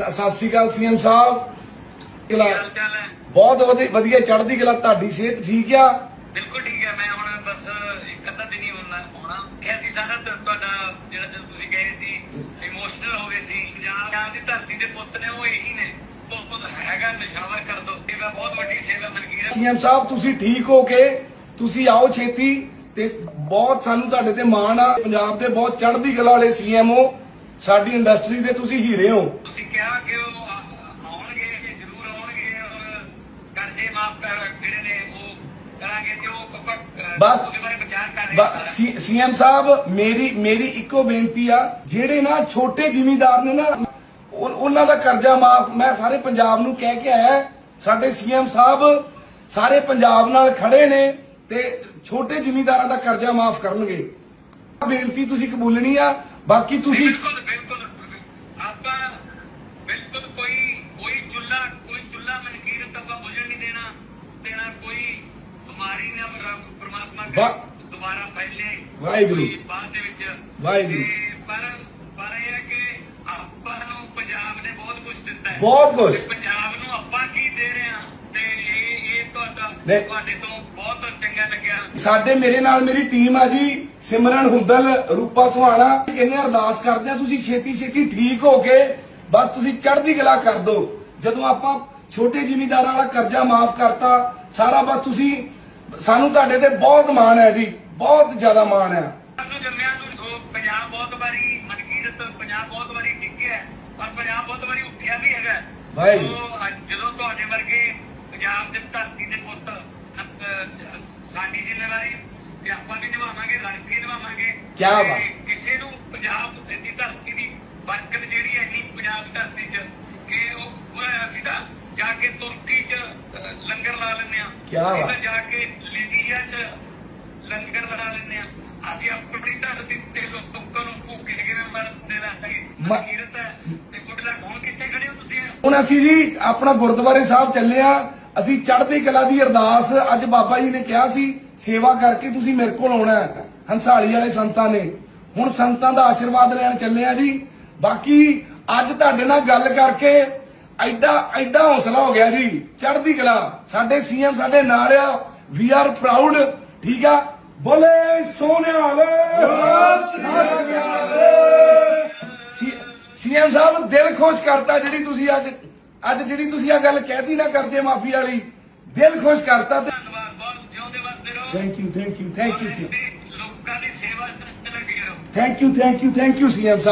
ਸਤਿ ਸ਼੍ਰੀ ਅਕਾਲ ਸੀਐਮ ਸਾਹਿਬ। ਕਿਲਾ ਬਹੁਤ ਵਧੀ- ਵਧੀਆ ਚੜ੍ਹਦੀ ਕਲਾ ਤੁਹਾਡੀ ਸਿਹਤ ਠੀਕ ਆ? ਬਿਲਕੁਲ ਠੀਕ ਹੈ ਮੈਂ ਹੁਣ ਬਸ ਇੱਕ ਅੱਧਾ ਦਿਨ ਹੀ ਹੋਣਾ ਹੋਣਾ। ਇਹ ਸੀ ਸਾਰਾ ਤੁਹਾਡਾ ਜਿਹੜਾ ਤੁਸੀਂ ਗਏ ਸੀ ਇਮੋਸ਼ਨਲ ਹੋ ਗਏ ਸੀ। ਪੰਜਾਬ ਦੀ ਧਰਤੀ ਦੇ ਪੁੱਤ ਨੇ ਉਹ ਇਹੀ ਨੇ। ਹੈਗਾ ਨਿਸ਼ਾਵਾ ਕਰ ਦੋ। ਸੇਵਾ ਬਹੁਤ ਵੱਡੀ ਸੇਵਾ ਮਨਕੀਰ ਸੀਐਮ ਸਾਹਿਬ ਤੁਸੀਂ ਠੀਕ ਹੋ ਕੇ ਤੁਸੀਂ ਆਓ ਛੇਤੀ। ਤੇ ਬਹੁਤ ਸਾਨੂੰ ਤੁਹਾਡੇ ਤੇ ਮਾਣ ਆ। ਪੰਜਾਬ ਦੇ ਬਹੁਤ ਚੜ੍ਹਦੀ ਕਲਾ ਵਾਲੇ ਸੀਐਮ ਹੋ ਸਾਡੀ ਇੰਡਸਟਰੀ ਦੇ ਤੁਸੀਂ ਹੀਰੇ ਹੋ ਤੁਸੀਂ ਕਿਹਾ ਕਿ ਉਹ ਆਉਣਗੇ ਕਿ ਜ਼ਰੂਰ ਆਉਣਗੇ ਔਰ ਕਰਜ਼ੇ ਮਾਫ ਜਿਹੜੇ ਨੇ ਉਹ ਕਰਾਂਗੇ ਤੇ ਉਹ ਅ, ਬਸ। ਉਹਦੇ ਬਾਰੇ ਵਿਚਾਰ ਕਰ ਰਹੇ ਹਾਂ ਸਾਰਾ। ਸੀਐਮ ਸਾਹਿਬ ਮੇਰੀ ਮੇਰੀ ਇੱਕੋ ਬੇਨਤੀ ਆ ਜਿਹੜੇ ਨਾ ਛੋਟੇ ਜ਼ਿਮੀਂਦਾਰ ਨੇ ਨਾ ਉਹ- ਉਹਨਾਂ ਦਾ ਕਰਜ਼ਾ ਮਾਫ ਮੈਂ ਸਾਰੇ ਪੰਜਾਬ ਨੂੰ ਕਹਿ ਕੇ ਆਇਆ ਸਾਡੇ ਸੀਐਮ ਸਾਹਿਬ ਸਾਰੇ ਪੰਜਾਬ ਨਾਲ ਖੜੇ ਨੇ ਤੇ ਛੋਟੇ ਜ਼ਿਮੀਂਦਾਰਾਂ ਦਾ ਕਰਜ਼ਾ ਮਾਫ ਕਰਨਗੇ ਬੇਨਤੀ ਤੁਸੀਂ ਕਬੂਲਣੀ ਆ ਬਾਕੀ ਤੁਸੀਂ ਬਿਮਾਰੀ ਨਾ ਪ੍ਰਮਾਤਮਾ। ਦੁਬਾਰਾ ਫੈਲੇ ਵਾਹਿਗੁਰੂ। ਬਾਅਦ ਦੇ ਵਿੱਚ ਵਾਹਿਗੁਰੂ। ਪਰ ਪਰ ਇਹ ਹੈ ਕਿ ਆਪਾਂ ਨੂੰ ਪੰਜਾਬ ਨੇ ਬਹੁਤ ਕੁਝ ਦਿੱਤਾ ਹੈ ਬਹੁਤ। ਤੇ ਪੰਜਾਬ ਨੂੰ ਆਪਾਂ ਕੀ ਦੇ ਰਹੇ ਹਾਂ ਤੇ ਇਹ ਇਹ ਤੁਹਾਡਾ। ਤੁਹਾਡੇ ਤੋਂ ਬਹੁਤ ਚੰਗਾ ਲੱਗਿਆ ਸਾਡੇ ਮੇਰੇ ਨਾਲ ਮੇਰੀ ਟੀਮ ਆ ਜੀ ਸਿਮਰਨ ਹੁੰਦਲ ਰੂਪਾ ਸੁਹਾਣਾ ਕਹਿੰਦੇ ਅਰਦਾਸ ਕਰਦੇ ਆ ਤੁਸੀਂ ਛੇਤੀ ਛੇਤੀ ਠੀਕ ਹੋ ਕੇ ਬਸ ਤੁਸੀਂ ਚੜ੍ਹਦੀ ਕਲਾ ਕਰ ਦਿਓ ਜਦੋਂ ਆਪਾਂ ਛੋਟੇ ਜ਼ਿਮੀਂਦਾਰਾਂ ਵਾਲਾ ਕਰਜ਼ਾ ਮਾਫ ਕਰਤਾ ਸਾਰਾ ਬਸ ਤੁਸੀਂ ਸਾਨੂੰ ਤੁਹਾਡੇ ਤੇ ਬਹੁਤ ਮਾਣ ਹੈ ਜੀ ਬਹੁਤ ਜ਼ਿਆਦਾ ਮਾਣ ਹੈ। ਸਾਨੂੰ ਜੰਮਿਆਂ ਪੰਜਾਬ ਬਹੁਤ ਵਾਰੀ ਮਨਕੀਰਤ ਪੰਜਾਬ ਬਹੁਤ ਵਾਰੀ ਡਿੱਗਿਆ ਪਰ ਪੰਜਾਬ ਬਹੁਤ ਵਾਰੀ ਉੱਠਿਆ ਵੀ ਹੈਗਾ ਜਦੋਂ ਤੁਹਾਡੇ ਵਰਗੇ ਪੰਜਾਬ ਦੇ ਧਰਤੀ ਦੇ ਪੁੱਤ ਸਾਡੀ ਜ਼ਿੰਮੇਵਾਰੀ ਆਪਾਂ ਵੀ ਨਿਭਾਵਾਂਗੇ ਲੜ ਕੇ ਨਿਭਾਵਾਂਗੇ ਬਾਤ। ਕਿਸੇ ਨੂੰ ਪੰਜਾਬ ਦੀ ਧਰਤੀ ਦੀ ਬਰਕਤ ਜਿਹੜੀ ਹੈ ਇੰਨੀ ਪੰਜਾਬ ਦੀ ਧਰਤੀ 'ਚ ਕਿ ਉਹ ਉਹ ਅਸੀਂ ਤਾਂ ਜਾ ਕੇ ਤੁਰਕੀ 'ਚ ਅਹ, ਲੰਗਰ ਲਾ ਕਿਆ ਅਸੀਂ। ਤਾਂ ਜਾ ਕੇ ਲੀਬੀਆ 'ਚ ਲੰਗਰ ਬਣਾ ਲੈਂਦੇ ਆ। ਅਸੀਂ ਆਪਣੀ ਧਰਤੀ ਤੇ ਲੋਕਾਂ ਨੂੰ ਭੁੱਖੇ ਕਿਵੇਂ ਮਰਦੇ ਰਹਿਣਗੇ ਮ- ਮਨਕੀਰਤ ਹੈ ਤੇ ਗੁੱਡਲਾ ਹੁਣ ਕਿੱਥੇ ਖੜੇ ਹੋ ਤੁਸੀਂ? ਹੁਣ ਅਸੀਂ ਜੀ ਆਪਣਾ ਗੁਰਦੁਆਰੇ ਸਾਹਿਬ ਚੱਲੇ ਆ। ਅਸੀਂ ਚੜ੍ਹਦੀ ਕਲਾ ਦੀ ਅਰਦਾਸ ਅੱਜ ਬਾਬਾ ਜੀ ਨੇ ਕਿਹਾ ਸੀ ਸੇਵਾ ਕਰਕੇ ਤੁਸੀਂ ਮੇਰੇ ਕੋਲ ਆਉਣਾ ਹੈ। ਹੰਸਾਲੀ ਵਾਲੇ ਸੰਤਾਂ ਨੇ। ਹੁਣ ਸੰਤਾਂ ਦਾ ਆਸ਼ੀਰਵਾਦ ਲੈਣ ਚੱਲੇ ਆ ਜੀ। ਬਾਕੀ ਅੱਜ ਤੁਹਾਡੇ ਨਾਲ ਗੱਲ ਕਰਕੇ ਐਡਾ ਐਡਾ ਹੌਸਲਾ ਹੋ ਗਿਆ ਜੀ। ਚੜ੍ਹਦੀ ਕਲਾ। ਸਾਡੇ ਸੀਐਮ ਸਾਡੇ ਨਾਲ ਆ। ਵੀ ਆਰ ਪ੍ਰਾਊਡ ਠੀਕ ਆ? ਬੋਲੇ ਸੋਨਿਆਲ ਸੀਐਮ ਸਾਹਿਬ ਦਿਲ ਖੁਸ਼ ਕਰਤਾ ਜਿਹੜੀ ਤੁਸੀਂ ਅੱਜ ਅੱਜ ਜਿਹੜੀ ਤੁਸੀਂ ਆ ਗੱਲ ਕਹਿਤੀ ਨਾ ਕਰਦੇ ਮਾਫੀ ਵਾਲੀ। ਦਿਲ ਖੁਸ਼ ਕਰਤਾ ਤੇ thank you thank you thank you ਲੋਕਾਂ ਦੀ ਸੇਵਾ ਤੇ ਲੱਗੇ ਰਹੋ। Thank you thank you thank you CM Sahib.